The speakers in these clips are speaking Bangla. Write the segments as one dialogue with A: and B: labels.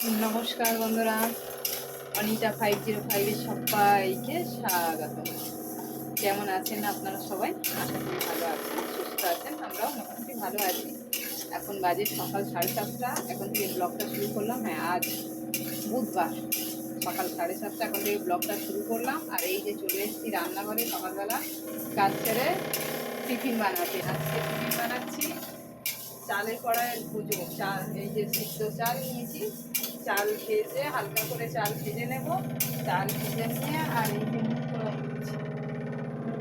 A: নমস্কার বন্ধুরা, অনিতা ফাইভ জিরো ফাইভের সবাইকে স্বাগত। কেমন আছেন আপনারা সবাই? আশা করি ভালো আছেন, সুস্থ আছেন, আমরাও মোটামুটি ভালো আছি। এখন বাজে সকাল সাড়ে সাতটা, এখন থেকে ব্লগটা শুরু করলাম। হ্যাঁ আজ বুধবার, সকাল সাড়ে সাতটা, এখন থেকে ব্লগটা শুরু করলাম। আর এই যে চলে এসেছি রান্নাঘরে সকালবেলা, কাজ ছেড়ে টিফিন বানাতে। আজকে টিফিন বানাচ্ছি, চালের কড়াইয়ের পুজো চাল এই যে সিদ্ধ চাল নিয়েছি। চাল ভেজে হালকা করে চাল ভেজে নেব। চাল ভেজে নিয়ে আর এই কড়াই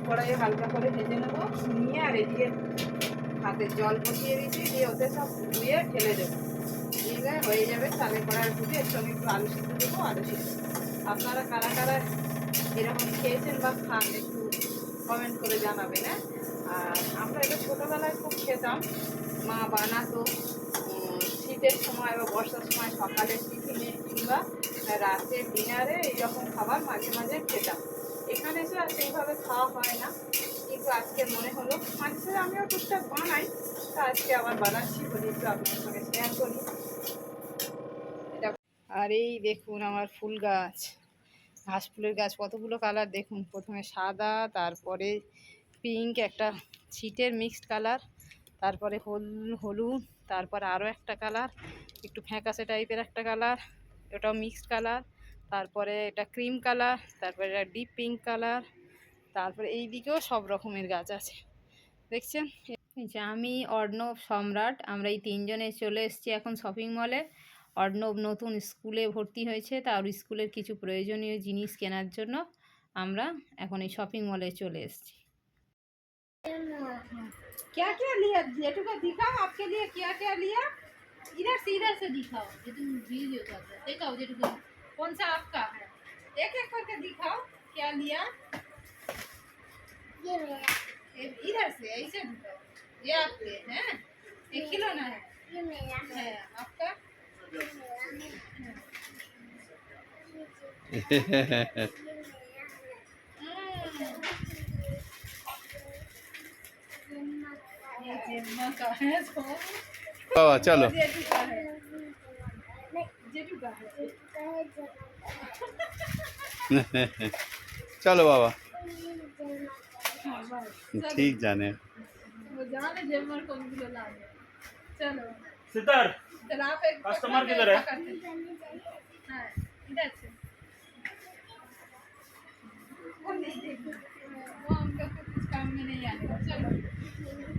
A: কড়াইয়ে হালকা করে ভেজে নেব। নিয়ে আর এদিকে হাতে জল বসিয়ে দিয়েছি দিয়ে ওতে সব ধুয়ে ঢেলে দেবো। দিয়ে হয়ে যাবে চালের কড়াইয়ের পুজো এর সঙ্গে একটু আলু সিদ্ধ দেবো, আলু সিদ্ধ। আপনারা কারা কারা এরকম খেয়েছেন বা খান একটু কমেন্ট করে জানাবেন হ্যাঁ? আর আমরা এটা ছোটোবেলায় খুব খেতাম। মা বানাতো শীতের সময় বা বর্ষার সময় সকালে টিফিনে কিংবা রাতে ডিনারে এইরকম খাবার মাঝে মাঝে খেতাম। এখানে এসে আর সেইভাবে খাওয়া হয় না, কিন্তু আজকে মনে হলো মাঝে সাঝে আমিও টুকটাক বানাই, তা আজকে আবার বানাচ্ছি বলি একটু আপনার সঙ্গে শেয়ার করি। আর এই দেখুন আমার ফুল গাছ, ঘাস ফুলের গাছ, কতগুলো কালার দেখুন, প্রথমে সাদা, তারপরে পিঙ্ক একটা ছিটের মিক্সড কালার তারপরে হল, হলুদ তারপরে আরও একটা কালার, একটু ফ্যাকাসে টাইপের একটা কালার ওটাও মিক্সড কালার, তারপরে এটা ক্রিম কালার, তারপরে এটা ডিপ পিঙ্ক কালার, তারপরে এই দিকেও সব রকমের গাছ আছে। দেখছেন? যে আমি, অর্ণব, সম্রাট, আমরা এই তিনজনে চলে এসেছি এখন শপিং মলে অর্ণব নতুন স্কুলে ভর্তি হয়েছে, তার স্কুলের কিছু প্রয়োজনীয় জিনিস কেনার জন্য আমরা এখন এই শপিং মলে চলে এসেছি। क्या क्या लिया? जेठू का दिखाओ आपके लिए क्या क्या लिया?
B: इधर से इधर से दिखाओ। ये तुम रहे हो दिखाओ जेठू को
A: कौन सा आपका है? एक एक करके दिखाओ क्या लिया।
C: ये मेरा।
A: इधर से ऐसे दिखाओ। ये आपके हैं? ये खिलौना है।
C: ये मेरा।
A: है आपका?
C: ये मेरा।
A: का है बाबा चलो। चलो बाबा। ठीक
D: जाने।
A: कस्टमर
D: किधर है?
A: वो कुछ काम में नहीं आने चलो।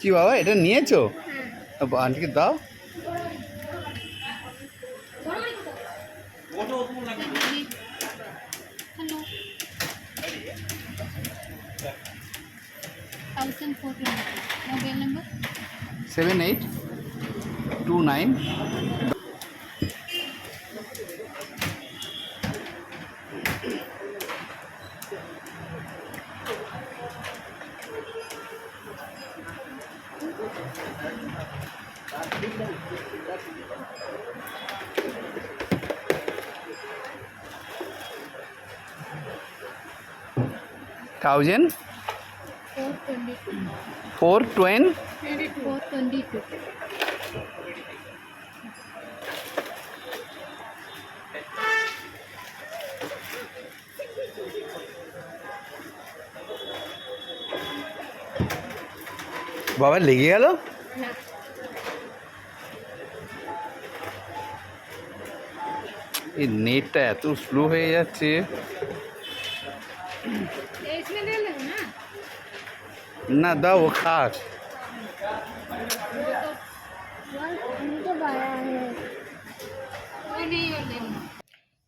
E: কি বাবা এটা নিয়েছো? আন্টিকে দাও। Seven eight two nine thousand
B: four twenty two
E: four twenty
B: four twenty two
E: বাবা লেগে গেল এই নেটটা এত স্লো হয়ে যাচ্ছে না দাও ও খাক।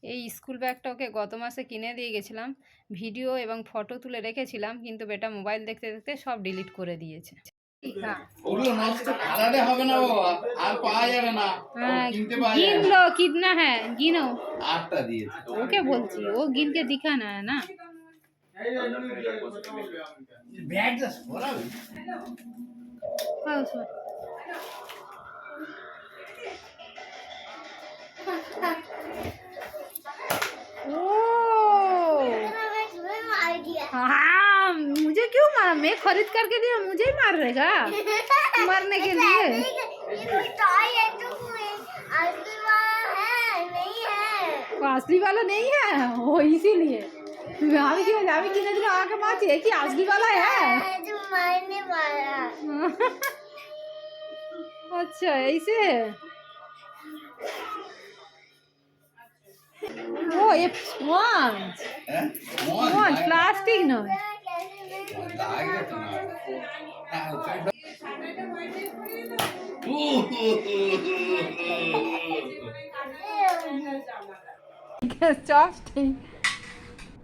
B: এই স্কুল ব্যাগটা ওকে গত মাসে কিনে দিয়ে গেছিলাম। ভিডিও এবং ফটো তুলে রেখেছিলাম কিন্তু বেটা মোবাইল দেখতে দেখতে সব ডিলিট করে দিয়েছে। হ্যাঁ
E: ওগুলো নষ্ট কালারে হবে না বাবা আর পাওয়া যাবে না।
B: हाँ मुझे क्यों मारा? मैं खरीद करके दिया मुझे ही मार रहेगा मरने के लिए।
F: असली वाला नहीं है।
B: वो इसीलिए। नावी की नावी कितने दिनों आके बात है कि आजली वाला है?
F: जो मरने वाला।
B: अच्छा ऐसे? ओ ये
E: स्पॉन्ज
B: स्पॉन्ज प्लास्टिक
E: ना।
B: चॉपस्टिक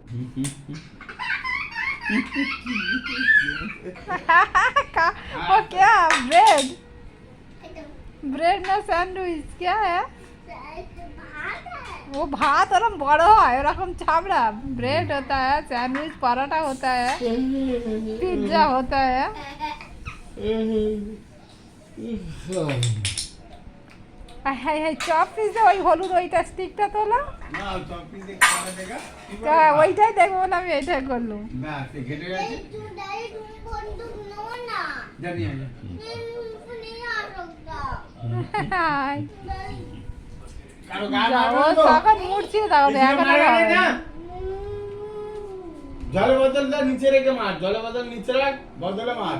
B: वो क्या ब्रेड ब्रेड ना सैंडविच क्या है? वो भात और बड़ा है रकम छाबड़ा ब्रेड होता है सैंडविच पराठा होता है पिज्जा होता है। হ্যাঁ হ্যাঁ চপ পিসে ওই হলুদ ওইটা স্টিকটা তোলো। তা ওইটাই দেখব না আমি এইটাই করলাম। তখন মুড়ছি তাহলে এখন
E: জলে বদলটা নিচে রেখে মার। জলে বদল নিচে রাখ বদলে মার।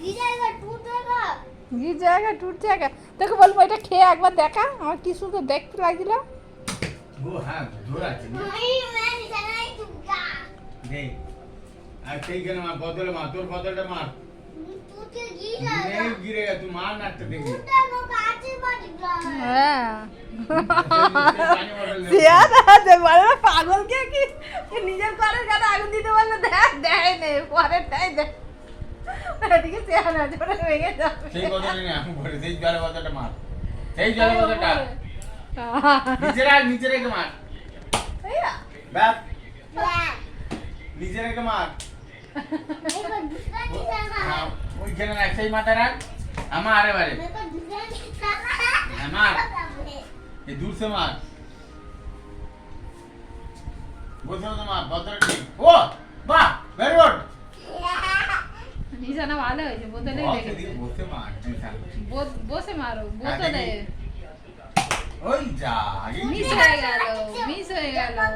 F: গিজার টুটে
B: রাখ। ঘি জায়গা টুর জায়গা? বলব এটা খেয়ে একবার দেখা। আমার কি সুন্দর দেখতে লাগছিল।
E: হ্যাঁ,
B: হ্যাঁ। পাগল কে কি? নিজের পরের কাছে আগুন দিতে পারলে দেখ দেয় নে পরের দেয় দেয়। এদিকে চেহারা
E: সেই কথা নেই আমি
F: বলি
E: হ্যাঁ, আরে বারে। আমার হ্যাঁ, এই দূর সে মার। বসে মার। ভদ্র ও বাহ ভেরি গুড
B: જણા વાલે હોય છે બોતે
E: નહીં લાગે છે
B: બોતે માર બોત
E: બોસે
B: મારો
E: બોતો દે ઓય જા
B: મિસ હે ગેલો મિસ હે ગેલો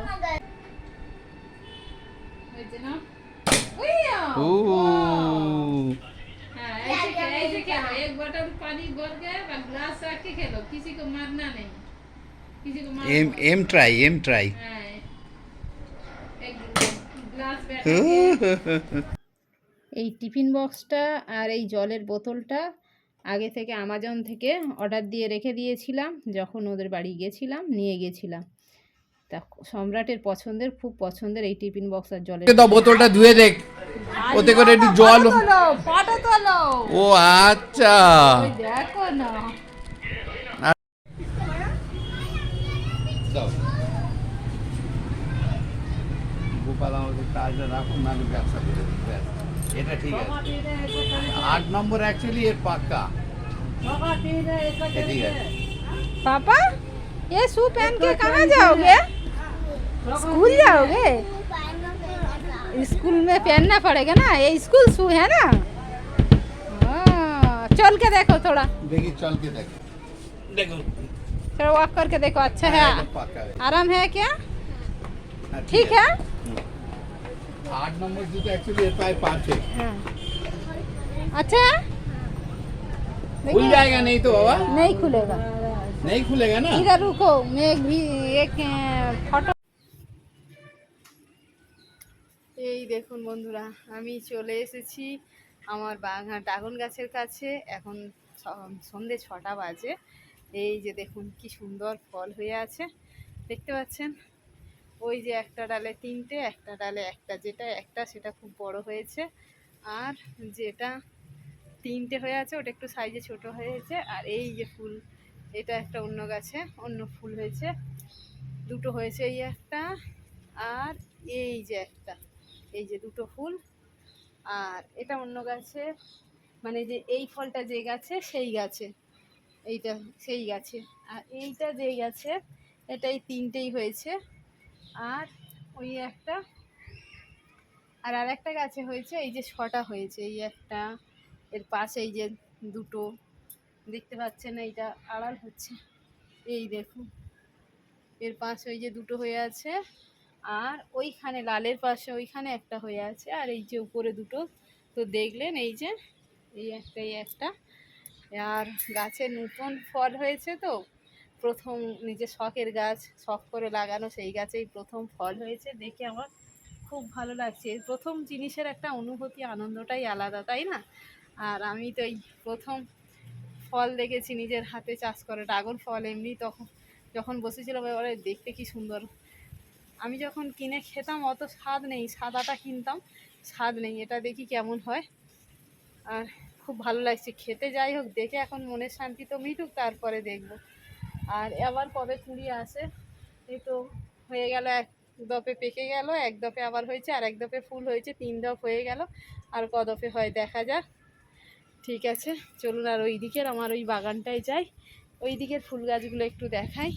B: વેજે ના ઓયા ઓ હા ऐसे क्या ऐसे क्या एक बॉटल पानी भर के ग्लास रख के खेलो किसी को मारना नहीं किसी को मारना
E: um um try um try
B: हां एक ग्लास बैठ এই টিফিন বক্সটা আর এই জলের বোতলটা আগে থেকে আমাজন থেকে অর্ডার দিয়ে রেখে দিয়েছিলাম যখন ওদের বাড়ি গেছিলাম নিয়ে গেছিলাম। তা সম্রাটের পছন্দের খুব পছন্দের এই টিফিন বক্স আর জলের
E: বোতলটা। ধুয়ে দেখ ওতে করে একটু জল
B: ফটো তোলো
E: ও আচ্ছা।
B: দেখো না।
E: দাও। গোপাল আমাদের কাজটা রাখুন না আমি ব্যবসা করে। এটা ঠিক আছে আট নম্বর অ্যাকচুয়ালি এর পাক্কা ये ठीक है
B: पापा ये शू पहन के कहाँ जाओगे स्कूल जाओगे स्कूल में पहनना पड़ेगा ना ये स्कूल शू है ना हाँ, चल के देखो थोड़ा
E: দেখি চল কে দেখ দেখো
B: चलो वॉक करके देखो अच्छा है
E: একদম পাক্কা है।
B: आराम है क्या
E: হ্যাঁ,
B: ठीक है
E: আট নম্বর জুতো অ্যাকচুয়ালি এর প্রায় পাঁচে
B: हाँ। अच्छा है
E: खुल
B: देखिए,
E: जाएगा नहीं तो बाबा
B: नहीं खुलेगा
E: नहीं खुलेगा ना
B: इधर रुको मैं एक भी एक फोटो এই
A: দেখুন বন্ধুরা আমি চলে এসেছি আমার বাগান ড্রাগন গাছের কাছে এখন ছ- সন্ধে ছটা বাজে এই যে দেখুন কি সুন্দর ফল হয়ে আছে দেখতে পাচ্ছেন ওই যে একটা ডালে তিনটে, একটা ডালে একটা, যেটা একটা সেটা খুব বড় হয়েছে। আর যেটা তিনটে হয়ে আছে, ওটা একটু সাইজে ছোট হয়েছে। আর এই যে ফুল, এটা একটা অন্য গাছে, অন্য ফুল হয়েছে। দুটো হয়েছে এই একটা, আর এই যে একটা, এই যে দুটো ফুল। আর এটা অন্য গাছে মানে যে এই ফলটা যে গাছে, সেই গাছে। এইটা, সেই গাছে। আর এইটা যে গাছে, এটাই তিনটেই হয়েছে। আর ওই একটা, আর আর একটা গাছে হয়েছে, এই যে ছটা হয়েছে, এই একটা, এর পাশে এই যে দুটো, দেখতে পাচ্ছেন এইটা আড়াল হচ্ছে, এই দেখুন এর পাশে ওই যে দুটো হয়ে আছে, আর ওইখানে, লালের পাশে ওইখানে একটা হয়ে আছে, আর এই যে উপরে দুটো, তো দেখলেন এই যে, এই একটা এই একটা, আর গাছে নতুন ফল হয়েছে তো প্রথম নিজের শখের গাছ, শখ করে লাগানো সেই গাছেই প্রথম ফল হয়েছে। দেখে আমার খুব ভালো লাগছে। প্রথম জিনিসের একটা অনুভূতি, আনন্দটাই আলাদা, তাই না? আর আমি তো এই প্রথম ফল দেখেছি, নিজের হাতে চাষ করে ড্রাগন ফল, এমনি তখন যখন বসেছিলাম, এবারে দেখতে কি সুন্দর। আমি যখন কিনে খেতাম, অত স্বাদ নেই, সাদাটা কিনতাম, স্বাদ নেই, এটা দেখি কেমন হয়। আর খুব ভালো লাগছে। খেতে যাই হোক, দেখে এখন মনের শান্তি তো মিটুক, তারপরে দেখব। আর আবার কবে কুড়ি আসে? এই তো হয়ে গেল, এক দপে পেকে গেল, এক দপে আবার হয়েছে, আর এক দপে ফুল হয়েছে, তিন দপ হয়ে গেল। আর ক দপে হয় দেখা যাক। ঠিক আছে, চলুন আর ওই দিকের আমার ওই বাগানটায় যাই। ওই দিকের ফুল গাছগুলো একটু দেখাই।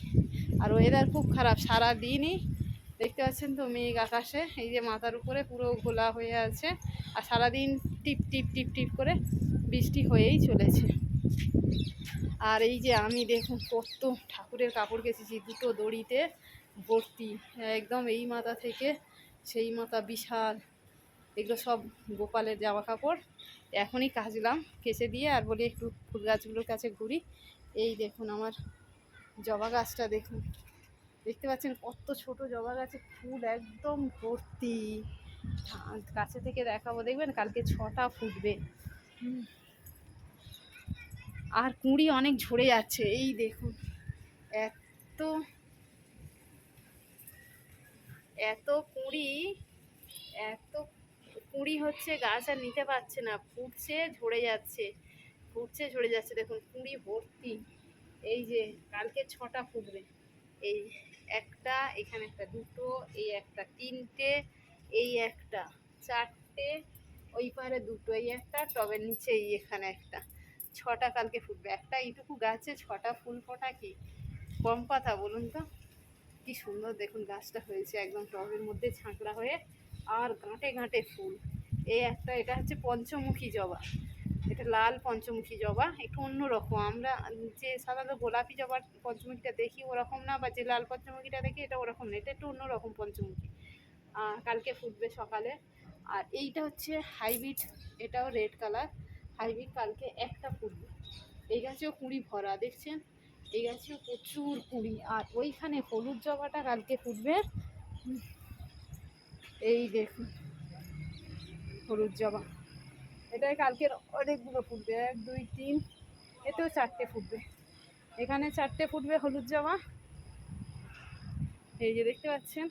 A: আর ওয়েদার খুব খারাপ সারা দিনই দেখতে পাচ্ছেন তো মেঘ আকাশে, এই যে মাথার উপরে পুরো ঘোলা হয়ে আছে। আর সারাদিন টিপ টিপ টিপ টিপ করে বৃষ্টি হয়েই চলেছে। আর এই যে আমি দেখুন কত ঠাকুরের কাপড় কেচেছি, দুটো দড়িতে ভর্তি, একদম এই মাথা থেকে সেই মাথা বিশাল। এগুলো সব গোপালের জামা কাপড়। এখনই কাচলাম, কেচে দিয়ে আর বলি একটু ফুল গাছগুলোর কাছে ঘুরি। এই দেখুন আমার জবা গাছটা দেখুন। দেখতে পাচ্ছেন কত ছোট জবা গাছে ফুল একদম ভর্তি। কাছে থেকে দেখাবো। দেখবেন কালকে ছটা ফুটবে। হুম। আর কুঁড়ি অনেক ঝরে যাচ্ছে, এই দেখুন। এত এত কুঁড়ি এত কুঁড়ি হচ্ছে গাছ আর নিতে পারছে না, ফুটছে, ঝরে যাচ্ছে, ফুটছে, ঝরে যাচ্ছে। দেখুন, কুঁড়ি ভর্তি। এই যে, কালকে ছটা ফুটবে। এই একটা, এখানে একটা দুটো, এই একটা তিনটে, এই একটা চারটে, ওই পারে দুটো, এই একটা, টবের নিচে এই এখানে একটা। ছটা কালকে ফুটবে। একটা এইটুকু গাছে ছটা ফুল ফোটা কি কম কথা বলুন তো। কি সুন্দর দেখুন গাছটা হয়েছে একদম টবের মধ্যে ঝাঁকড়া হয়ে, আর গাঁটে গাঁটে ফুল। এই একটা, এটা হচ্ছে পঞ্চমুখী জবা। এটা লাল পঞ্চমুখী জবা, একটু অন্যরকম। আমরা যে সাধারণত গোলাপি জবার পঞ্চমুখীটা দেখি ওরকম না, বা যে লাল পঞ্চমুখীটা দেখি এটা ওরকম না। এটা একটু অন্যরকম পঞ্চমুখী। কালকে ফুটবে সকালে। আর এইটা হচ্ছে হাইব্রিড, এটাও রেড কালার। হাইব্রিড কালকে একটা ফুটবে এই গাছেও কুঁড়ি ভরা, দেখছেন? এই গাছেও প্রচুর কুঁড়ি। আর ওইখানে হলুদ জবাটা কালকে ফুটবে। এই দেখুন, হলুদ জবা। এটাই কালকের অনেকগুলো ফুটবে, এক, দুই, তিন, এতেও চারটে ফুটবে। এখানে চারটে ফুটবে হলুদ জবা। এই যে দেখতে পাচ্ছেন?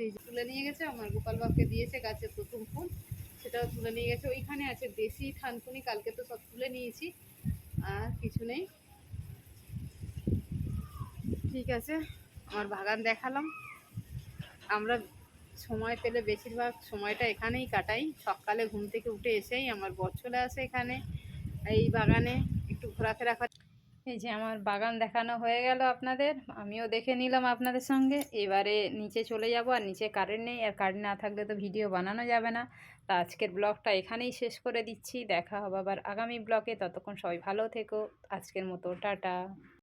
A: এই যে তুলে নিয়ে গেছে, আমার গোপাল বাবকে দিয়েছে গাছের প্রথম ফুল। সেটাও তুলে নিয়ে গেছে। ওইখানে আছে দেশি থানকুনি, কালকে তো সব তুলে নিয়েছি। আর কিছু নেই। ঠিক আছে, আমার বাগান দেখালাম। আমরা সময় পেলে বেশিরভাগ সময়টা এখানেই কাটাই। সকালে ঘুম থেকে উঠে এসেই আমার বর চলে আসে এখানে, এই বাগানে। একটু ঘোরাফেরা করে এই যে আমার বাগান দেখানো হয়ে গেল আপনাদের। আমিও দেখে নিলাম আপনাদের সঙ্গে। এবারে নিচে চলে যাব আর নিচে কারেন্ট নেই। আর কারেন্ট না থাকলে তো ভিডিও বানানো যাবে না। তা আজকের ব্লগটা এখানেই শেষ করে দিচ্ছি। দেখা হবে আবার আগামী ব্লগে। ততক্ষণ সবাই ভালো থেকো। আজকের মতো, টাটা।